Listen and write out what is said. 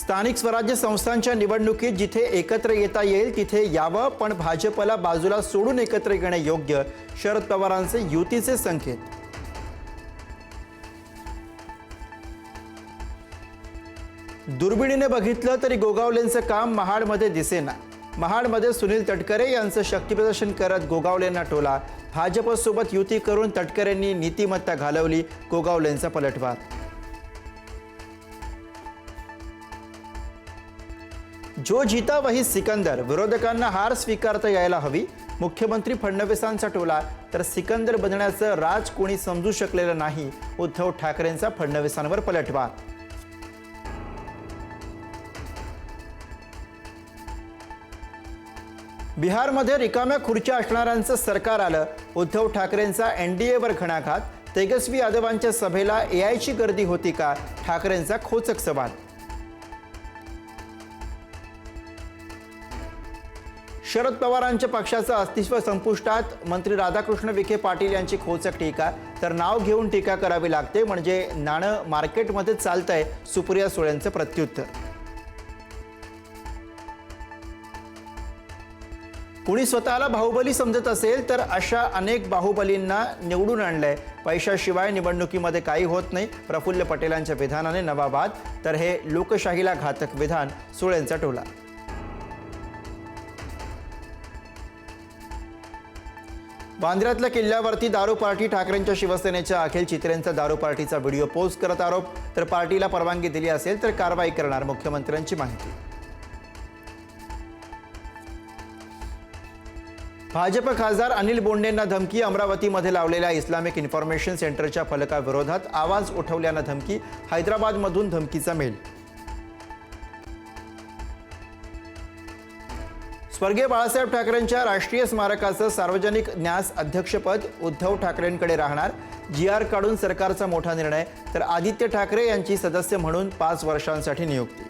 स्थानिक स्वराज्य संस्थांच्या निवडणुकीत जिथे एकत्र येता येईल तिथे यावं. पण भाजपला बाजूला सोडून एकत्र येणे योग्य? शरद पवारांचे युतीचे संकेत. दुर्बिणीने बघितलं तरी गोगावलेंचं काम महाडमध्ये दिसेना. महाडमध्ये सुनील तटकरे यांचं शक्तीप्रदर्शन करत गोगावलेंना टोला. भाजपसोबत युती करून तटकरेंनी नीतिमत्ता घालवली गोगावलेंचा पलटवार जो जिता वही सिकंदर. विरोधकांना हार स्वीकारता यायला हवी. मुख्यमंत्री फडणवीसांचा टोला. तर सिकंदर बनण्याचं राज कोणी समजू शकलेलं नाही उद्धव ठाकरेंचा फडणवीसांवर पलटवार. बिहारमध्ये रिकाम्या खुर्च्या असणाऱ्यांचं सरकार आलं. उद्धव ठाकरेंचा एनडीएवर घणाघात. तेजस्वी यादवांच्या सभेला एआयची गर्दी होती का? ठाकरेंचा खोचक सवाल. शरद पवारांच्या पक्षाचं अस्तित्व संपुष्टात मंत्री राधाकृष्ण विखे पाटील यांची खोचक टीका. तर नाव घेऊन टीका करावी लागते म्हणजे नाणं मार्केटमध्ये चालतंय सुप्रिया सुळेंचं प्रत्युत्तर. कुणी स्वतःला बाहुबली समजत असेल तर अशा अनेक बाहुबलींना निवडून आणलंय. पैशाशिवाय निवडणुकीमध्ये काही होत नाही. प्रफुल्ल पटेलांच्या विधानाने नवा वाद तर हे लोकशाहीला घातक विधान सुळेंचा टोला. वांद्र्यातल्या किल्ल्यावरती दारू पार्टी ठाकरेंच्या शिवसेनेच्या अखिल चित्रेंचा दारू पार्टीचा व्हिडिओ पोस्ट करत आरोप तर पार्टीला परवानगी दिली असेल तर कारवाई करणार मुख्यमंत्र्यांची माहिती. भाजप खासदार अनिल बोंडेंना धमकी अमरावतीमध्ये लावलेल्या इस्लामिक इन्फॉर्मेशन सेंटरच्या फलकाविरोधात आवाज उठवल्यानं धमकी हैदराबादमधून धमकीचा मेल. स्वर्गीय बाळासाहेब ठाकरेंच्या राष्ट्रीय स्मारकाचं सार्वजनिक न्यास अध्यक्षपद उद्धव ठाकरेंकडे राहणार. जी आर काढून सरकारचा मोठा निर्णय. तर आदित्य ठाकरे यांची सदस्य म्हणून पाच वर्षांसाठी नियुक्ती.